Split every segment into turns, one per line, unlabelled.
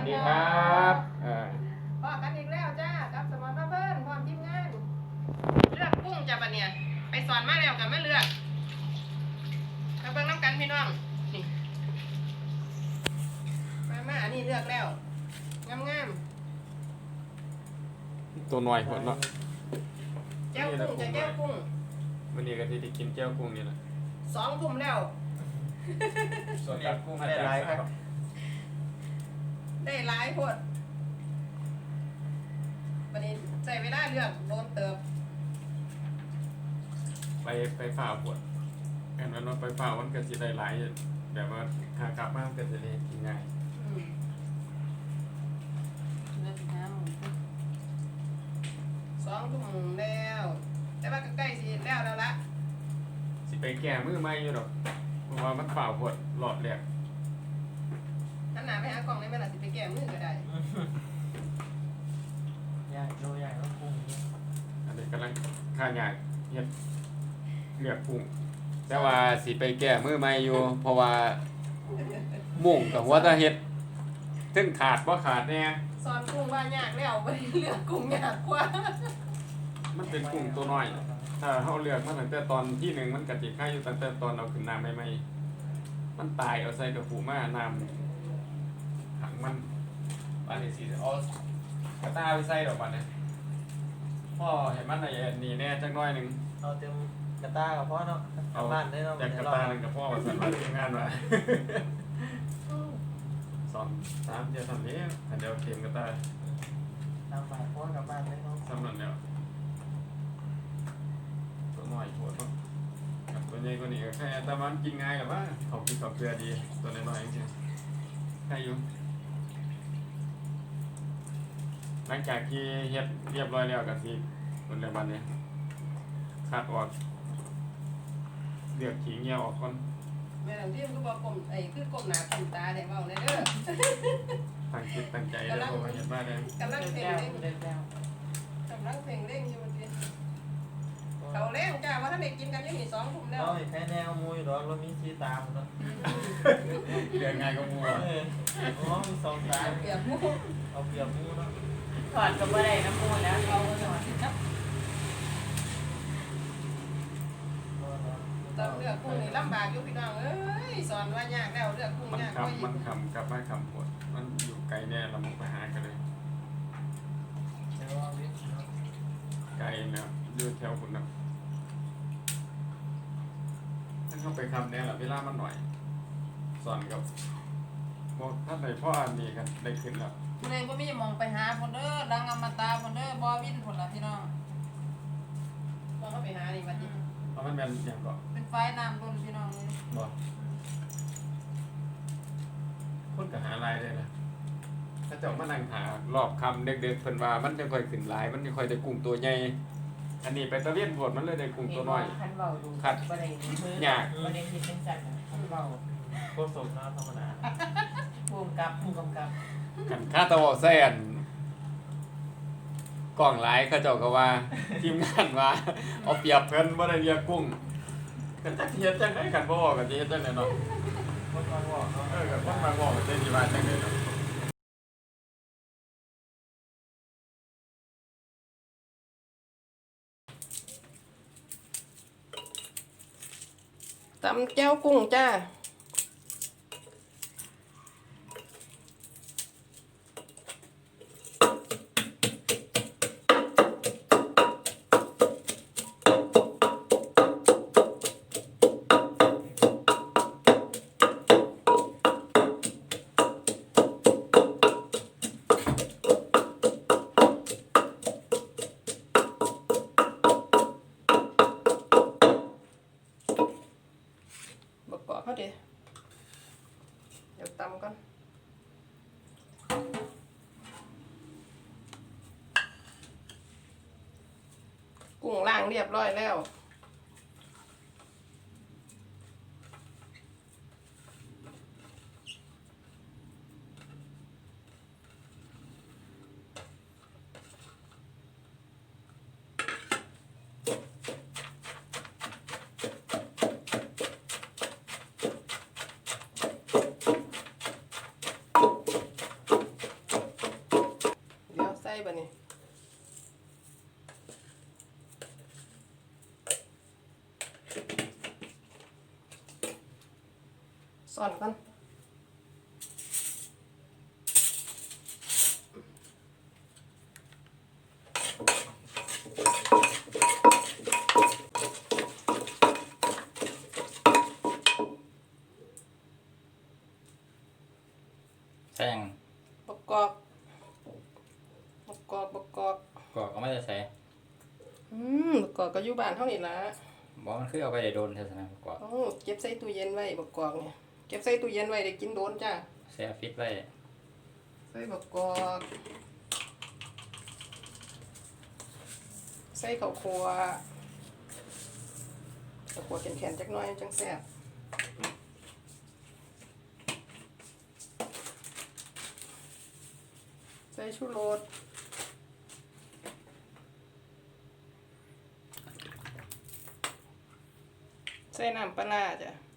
วัสดีครับเออ
พอกันอีกแล้วจ้ากับสมอนพระเพิ่นพร้อมทีมงาน เลือกกุ้งจ้าบัดเนี่ย ไปสอนมาแล้วกันไม่เลือกมาเบิ่งน้ำกันพี่น้อง นี่ มามาอันนี้เลือกแล้ว งามงาม
ตัวหน่อยหัวเนาะ
ๆแก้วกุ้งจะแก้วกุ้ง
วันนี้ก็ที่ได้กินแก้วกุ้งนี่แหละ
สองทุ่มแล้ว
ส่วนกับกุ้งอา
ได้
จาร
หลาย
ย์
ครับ
ได้หลายโพดวันนี้ใช้เวลาเลือกโดนเติบ
ไปไปฝ่าปวดกันวันว่าไปฝ่าวันก็สิได้หลายแบบว่าขากลับมาก็จะได้กินง่าย
อืมสองทุ่มแล้ว แต่ว่าก็ใกล้สิแล้วแล้วละ
สิไปแก้มือไม่อยู่ดอกเพราะว่ามันฝ่าปวดหลอดแหลก
นั่นหนาไปหากล่องในเวลาสิไปแก้มือก็ได้
ใหญ่โลใหญ่แล้วกุ้งเนี่ย
อันนี้กำลังข้าใหญ่เฮ็ดเลือกกุ้งแต่ว่าสิไปแก้มือไม่อยู่ เพราะว่ามุ่งกับหัวตาเฮ็ดซึ่งขาดว่าขาดแน่
สอนกุ้งว่ายากแล้วไปเลือกกุ้งยากกว่า
มันเป็นกุ้งตัวน้อย ถ้าเขาเลือกมาตั้งแต่ตอนที่หนึ่งมันกติค่าอยู่ตั้งแต่ตอนเราขึ้นน้ำใหม่ๆมันตายเอาใส่กระปุกมาน้ำ ถังมันปานนี้สิเอากระตาไปใส่ดอกมันเนี่ยพ่อเห็นมันในนี่แน่จักหน้อยหนึ่ง
เอาเต็มกระต้ากับพ่อเนาะกลับบ้านได้เนาะ
จากกระตาหนึ่งกับพ่อมาสั่นมาทีมงานมาสอนสามเดียวทำนี้อันเดียวเข็มกระตา
ตามบ่ายพ่อกลับบ้านได้เนาะ
สำนันเดียวตัวน้อยโหดเนาะกับตัวใหญ่กว่านี้ก็แค่แต่มันกินง่ายหรือว่าเขากินกับเกลือดี ตัวน้อยๆจริงๆใช่อยู่ หลังจากที่เฮ็ดเรียบร้อยแล้วก็สิคนละบันเนี่ยคัดออกเลือกขี้เหงียวออกก่อน
แม่หลังที่มันก็บอกกลมไอ้คือกลมหนากลมตาได้เบาเลยเด้อ
ตั้งจิตตั้งใจแล้วเพราะว่าเฮ็ดมาได้
กำลัง
เดิน
เพ่ง
แก้ว
เร่ง
เดินแก้ว
กำลังเพ่งเร่งอยู่ทีเขาเร่งจ้าว่าท่านได้กินกันอยังมีสองทุ่มแล้ว
เราแค่แนวมูอยู่ดอกเรามีสีตามเนาะ
เรื่องง่ายก็มัว
เอออ๋อมีสองตา
เปรียบหมู
เอาเปรียบมูเนาะ
ถอดกับอะไรน้ำมูแล้วเอาถอดนับ
ต้องเลือกกุ้งนี่ลำบากอยู่พี่น้องเอ้ยสอนว่ายากแล้วเลือกกุ้ง
มัน
ยากกว่า
คำมันคำกลับมาคำหมดมันอยู่ไกลแน่เรามองไปหากันเลย
เดี๋ยวเนาะ
ไกลแล้วอยู่แถวคุณนะถ้าเข้าไปคำแน่ละเวลามันหน่อย สอนกับบอกถ้าไหนพ่ออันนี้กันได้ขึ้นแล้ว
เลยบ่มีมองไปหาคนเด้อดังอมตะคนเด้อบ่วินคนละพี่น้อง
ลองเข้าไปหานี่บัดนี้
เพราะมันเป็นอย่างก็
เป็นไฟน้ำล้นพี่น้องเลย
บอกคนก็หาลายได้นะถ้าเจ้ามานั่งหารอบคำเด็กๆเพิ่นว่ามันจะค่อยขึ้นหลาย มันจะค่อยได้กุ้งตัวใหญ่อันนี้ไปตะเวียนโพดมันเลยได้กุ้งตัวน้อย
คันเบาดู
ขัด
บ่ได้มือยา
ก
บ่ได้คิดเป็นสัตว์คันเบา
โคตรสมเนาะธรรมดา
ภูมิกับผู้กำกับ
กันค่าตะวอแซนกล่องหลายเขาเจ้าก็ว่า ทีมงานว่าเอาเปรียบเพิ่นบ่ได้เรียกกุ้งกันจักเฮ็ดจังได๋กันบ่บอกกันสิเฮ็ดจังได๋เนาะ
คนมาบอกเนาะ
เออก็คนมาบอกกันสิว่าจังได๋เนาะ
ตำแก้วกุ้งจ้า กุ้งล่างเรียบร้อยแล้ว ซ่อนก่อน
แซง
ประกอบประกอบประกอบ
กอกก็ไม่ได้ใส่
อืมประกอบก็อยู่บ้านเท่านี้ละ
บอกมันคือเอาไปได้โดนเท่านั้นกอก
โอ้เก็บใส่ตู้เย็นไว้ประกอบเนี่ย เก็บใส่ตู้เย็นไว้ได้กินโดนจ้า
แซ่ฟิตไว้
ใส่ประกอบใส่ข้าวคั่วข้าวคั่วแข็งๆจักหน่อยจังแซ่บใส่ชูรสใส่น้ำปลาร้าจ้ะ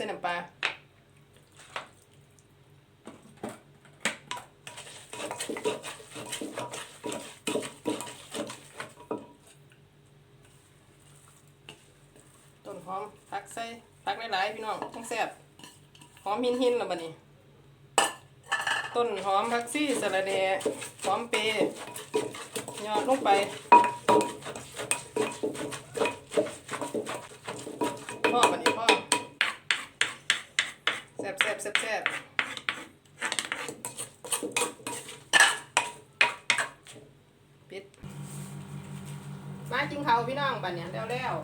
ต้องหั่นลืมใส่น้ำปลาต้นหอมพักใส่พักหลายๆพี่น้องต้องแซ่บหอมหินหินแล้วบัดนี้ ต้นหอมพักซี่สะระแหน่หอมเปย์ยอดลงไปพ่อบัดนี้พ่อแซ่บแซ่บแซ่บแซ่บปิด มากินข้าวพี่น้องบัดเนี่ยแล้วแล้ว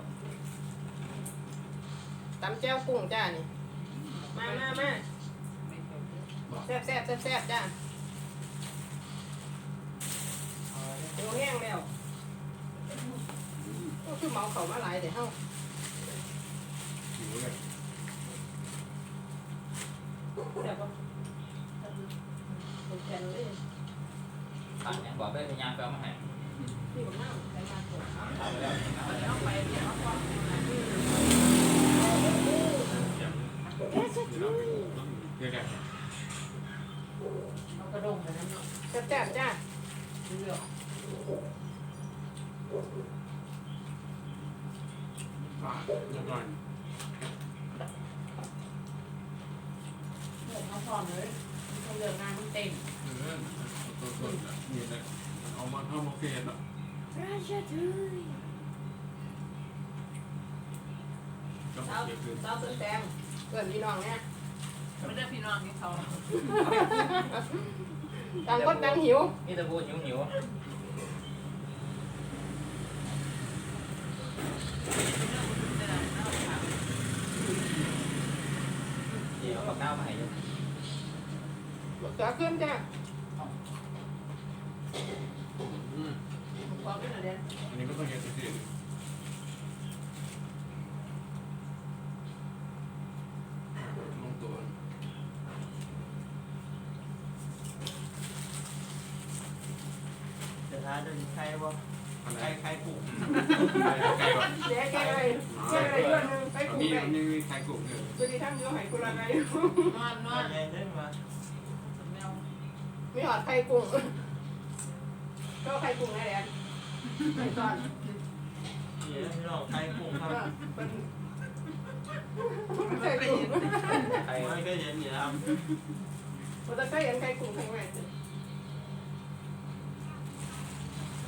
ตำแจ่วกุ้งจ้านี่ มามามาแซ่บแซ่บแซ่บแซ่บจ้าโอ้แห้งแล้วก็คือเมาเขามาหลายเดี๋ยวเฮา
หิวเลย
แซ่บปะเป็นแผ่นเลย
ผ่านเนี่ยบอกได้เป็นยางไปเอามาให้
พี่ผมนั่งใส่มาผมเอา
เอาไปแล้วเอาไปแล้ว
เอาไปเดี๋ยวเอาควา
เดี๋ยวกัน
เอากระดงไปนั้นเนาะ
แซ่บแซ่บจ้า
เลือก
อ่าเรียบร้อย
เลือกเอาพร้อมเลยต้องเลือกงานมันเต็ม
เออตัวสดอะนี่เลยเอามาเข้ามาเฟียนอะ
ราชทือ
ก็
เต้า
เก็บคือ
เต้าต้นแซม เกินพี่น้องเนี่ย
ไม่ได้พี่น้องที่เขา
ต่างคนต่างหิว
นี่ตะพูดหิวหิวเดี๋ยวเอาปากกามาให้อยู่
เสือขึ้นจ้า
อืม
ขอขึ้นหน่อยเด่น
อันนี้ก็ต้องเก็บสิลงตัว
จะท้าจะใครบ่
อะไร
ใครใครปลูก
ไก่ไก่ก่อน
เจ๊แกเลยแกเลยเรื่องนึงไป
อัน
ขู่
นี้
ไป
อันนี้ไข่กลุ่มเนี่ย
บริษัทเดียวให้คุณอะไร
นอนน
มา
อน
ใหญ่ได้มา
แมว
มีหอดไข่กุ้งก็ไข่กุ้งไงแดนไข่ตอน
เดี๋ยวพี่น้องใครปลูกครับ
เป็นไข่กุ้ง
ใคร
ไม่ก็เย็นอยู่ครับ
เราจะเคยเห็นไข่กุ้งครั้งแรก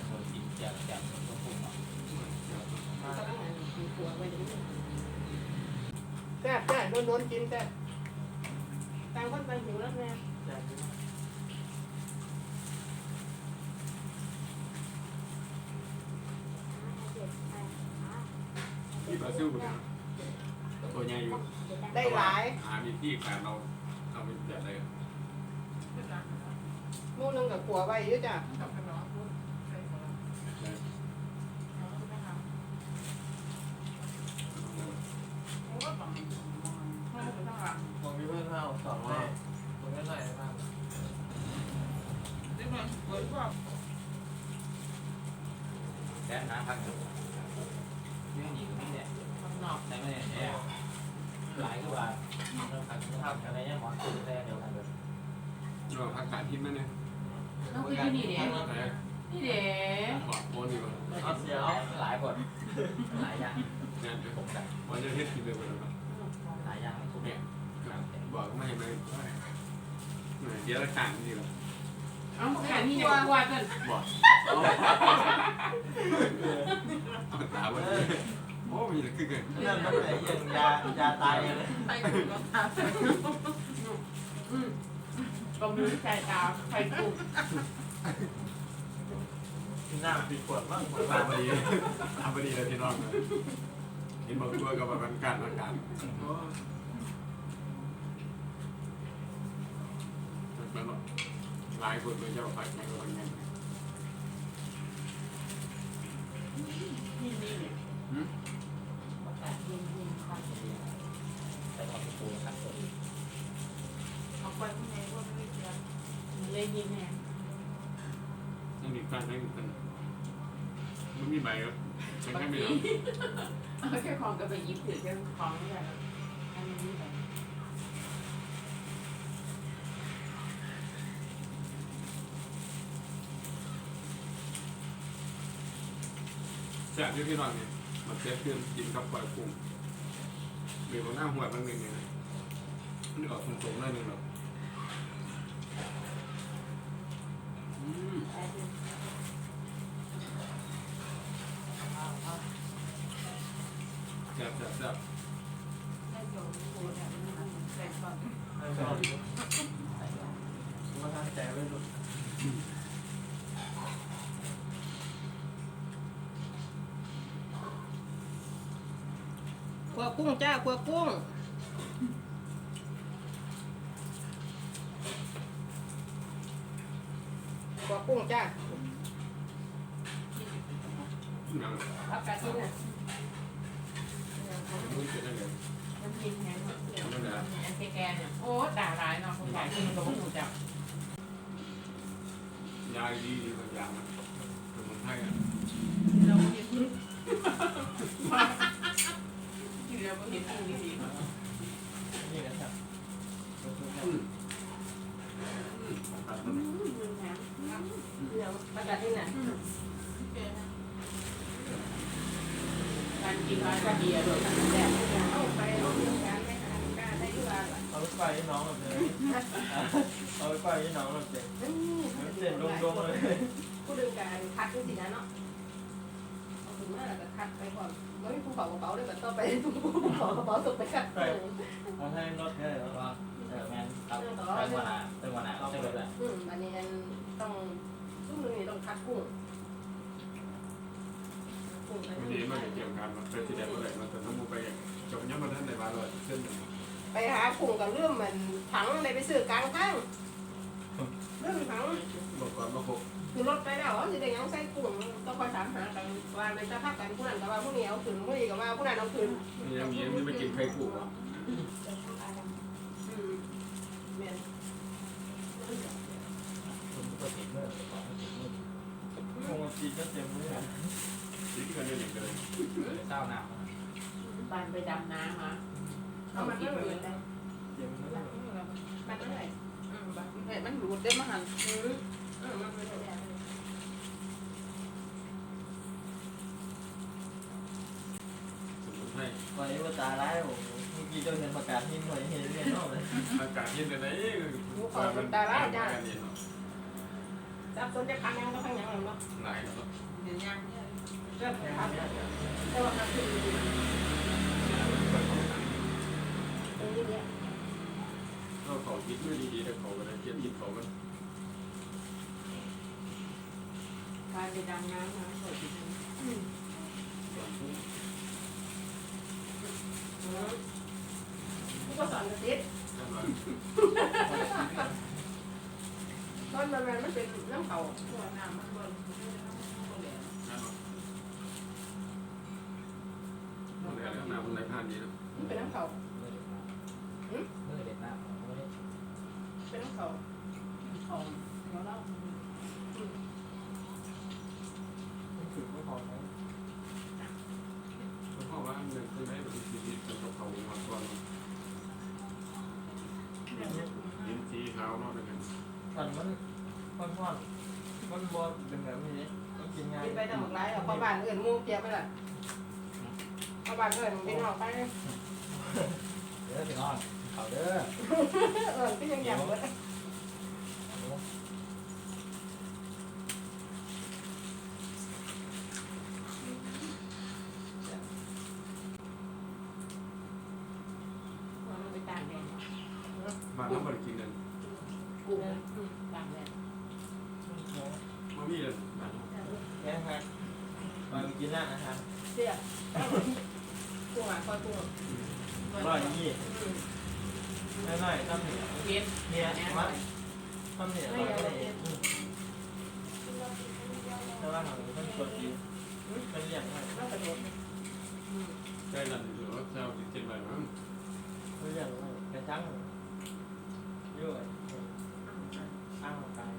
คนกินแจวบแสบต้องปรุงเนาะ
แซ่บแซ่บโดนๆกินแซ่บต่างคนต่างหิวแล้วแม่
ที่บราซิลเป็นตัวใหญ่อยู่
ได้หลาย
หามีที่การเราเอาไปแบบอะไร
หมู่หนึงกับขัวไว้อยู่จ้ะ
ผมมีเพื่อนเข้าสองเลยผมก็หน่อยมาก
แสบน้ำพักอยู่นี่หนีนี่เนี่ยนอกในไม่เนี่ยเนี่ยหลายคือว่าเราพักพักอะไรเนี่ยหมอนตื่นแต่เดียวกันเลย
เราพักการที่นั่นเนี่ย
น้องคือที่นี่เด้
แต่
นี่เด้
หลอดโคนอยู่
เอาเสียว
หลายคนหลายอย่าง
เนี่ยเดี๋ยว
ผมกัน
วันจะเฮ็ดกินเลยวันนั้น
หลายอย่างไม่ถูก
เนี่ยบอกไม่ไม่เดี๋ยวละการนี่หรอ
เอาแค่นี้เนี่ยกลัวจน
บอกตาวันโอ้มีแต่คือเกิน
นั่นมันไหนยังยายาตายเลย
ไปถึงก็ตาอืมก็มือใจตาไฟกุ่ม
หน้าปิดขวดบ้าง
ตาพอดีตาพอดีเลยพี่น้องเห็นบอกตัวกับแบบการอาการมัน หลายคนเลยจะเอาไปแข่งกันไง
นี่นี่เนี่ย
ใส่หมอนปูนะครับตัวนี้
เอาไปข้างในก็ไม่เจอเลยยิงแน่
นั่นอีกการนั่นอีกการมันมีใบครับฉันแค่ไม่รู้
เอาแค่ของก็ไปยิบถือแค่ของนี่แหละอันนี้แบบ
แสบที่พี่น้องเนี่ยมันเซฟขึ้นกินกับปล่อยกุ้งหรือว่าหน้าหัวบางนึงเนี่ยมันออกสูงๆหน่อยนึงหรอแซ่บแซ่บแซ่บ
ได้โยนโคตรแบบนี้มันแปลกก่อน
ไม่ชอบมาทำใจไว้ดู
ขัว กุ้งจ้าขัวกุ้ง ขัวกุ้งจ้า
ยัง
ผักกาดที่น่ะ
มือเสร็จแล้วเนี่ย
น้ำยิงแห้งเนี่ย
นั่นแหละ
อันแกเนี่ยโอ้ด่าร้ายเนาะคนขายกินกับพวกหนูจับ
ยาดีดีบางอย่างนะสมุนไพรอะ
เราเห็นกินแล้วก็เห็นกุ้งดี
กาดที่น่ะ
การกินร้อยก็ดีอะด้วยกันแซ่บ
เอาไปเอาเรื่องการไม่หาลูกค้าได้ด้วย
เอาไปให้น้องแบบนี้เอาไปให้น้องแบบนี้
อืม
เจ็บลงๆเลย
ผู้ดึงการคัดจังซี่นะเนาะเอาถึงมาแล้วก็คัดไปก่อน บ่มีผู้เผากระเป๋าเลยก็ต้องไปผู้เผากระเป๋าส่งไปคัด
เอาให้รถได้
แล้วก็เออแมนเอาเติมวันหนาเติมวันหนาเติมเลย
อืมอันนี้อันต้องซุ่มนึงนี่ต้องคัดกุ้งกุ้ง
ดีมันเกี่ยวกันมันเป็นที่แดงก็เลยมันจะต้องมุไปจบยังมันท่านในบ้านเลยเส้น
ไปหากุ้งกับเรื่องมันถังได้ไปซื้อกลางทางเรื่องถัง
บอกก่อนมาพบ
คือรถไปแล้วสิได้ยังใส่กุ้งต้องคอยถามหากันว่าในสภาพกันผู้นั้นก็ว่าผู้นี้เอาขึ้นผู้นี้ก็ว่าผู้นั้นเอาขึ้น
นี่ยังมียังไม่กินไข่กุ้งอะ
อืมแม่น
คุณก็ติดเมื่อของติดเมื่อ
คงจีก็เจ็บมือ
สิ่งที่กันเรื่องเลย
เศร้าหนาว
บานไปดำน้ำมา
เอามันไม่เหมือนกัน
เจ็บมือ
มันเท่าไหร่
อืมบานเฮ้ยมันรูดได้มาหัน
อืมเออมันเป็นแบบนี้
สมุน ไพร
ไปว่าตาร้ายโอ้เมื่อกี้เจ้าเห็นประกาศที่หน่วยเห็นเรียนนอกเลย
อากาศเย็นเลยนะ
จับสนจะคันยังก็คันยังเนาะ
ไหนแล้ว
เห็นยังเริ่มเลยครับแต่ว่ามันคือ
ตรงนี้เนี่ย
เราเขาคิดไม่ดีๆแต่เขาก็ได้เกียรติเขามัน
กายเป็นดำน้ำนะสวยจริง
ผู้ก็สอนกระติดต้นมันมันเป็นน้ำเขา
ตัวน้ำมันบนบนเหลว
มันได้แล้วน้ำมันไหลผ่านดีนะ
มันเป็นน้ำเขา
เมื่อเด็ดหน้าเมื่อเด็ด
เป็นน้ำเขา
ของเราเล่า
ถือไม่พอไหม
เพราะว่าเงินคือได้ปฏิทินกับเขามาก่อนยินสีขาวเนาะเป็นกัน
ตอนมันมันพ่อนมันบอลเป็นแบบนี้มันกินง่าย
กินไปน้ำหมกไรเอาเข้าบ้านเอื่นมูเปียไปละเข้าบ้านเอื่นเป็นออกไป
เด้อพี่น้องเขาเด้อ
เออก็ยังอยากเลย
เราไปตากแดด
มาทำบริกินเงิน
กูตากแดด
มามีเลย
แค่ครับมากินหน้าอาหาร
เสียกุ้งอะคอยกุ้ง
ร้อยยี่น้อยๆต้องเหนียว
เก็บ
เนี่ยมัดต้องเหนียวร้อยก็ได้แต่ว่าของมันสดดีมันเรียบง่ย
น่าจะโดน
ใช่นั่นหรือว่าเจ้าติดเจ็บอะไรมั้ง
มันเรียบง่ายกระจังยุ่ยอ้างกาย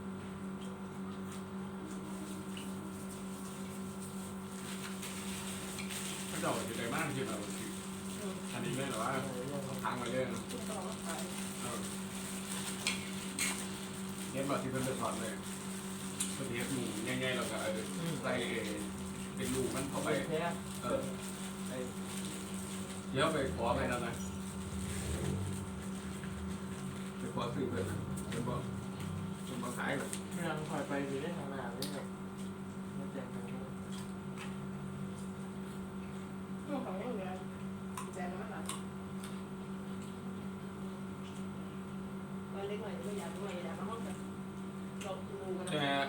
ถ้า เจ้าอยู่ในบ้านคือเราอันนี้เลยหรอว่าทางไปเรื่อยนะ
ทุกตองขาย
เห็นบอกที่เป็นไปสอนเลยประเทศหมูง่ายๆเราก็ใส่เป็นลูกมันเข้า
ไป
ไป
แค่
เออ
ไอ้
เดี๋ยวไปขอไปแล้วนะไปขอซื้อเพื่อนนะเป็นบอกเป็นบอกขายแบบ
เมืองคอยไปอยู่ได้ทางหน้าได้แบบ
ใช่ไหมฮะ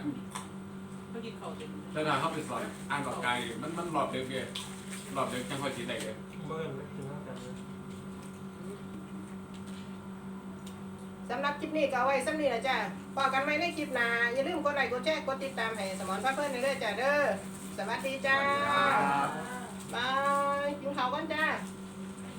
ถ้าเรา
เข้า
ไปสอนอ่านหลอดไกลมันมันหลอดเด็กเลหลอดเด็กังค่อยสีแตกเลย
เมื่อไม่ถึงว่ากัเลย
สำหรับคลิปนี้ก็ไว้สำนีนะจ๊ะพอกันไว้ในคลิปหน้าอย่าลืมกดไลค์กดแชร์กดติดตามให้สมอนเพื่อนๆในเรื่อยจ้ะเด้อสวัสดีจ้าบายยุ่งเข้ากันจ้า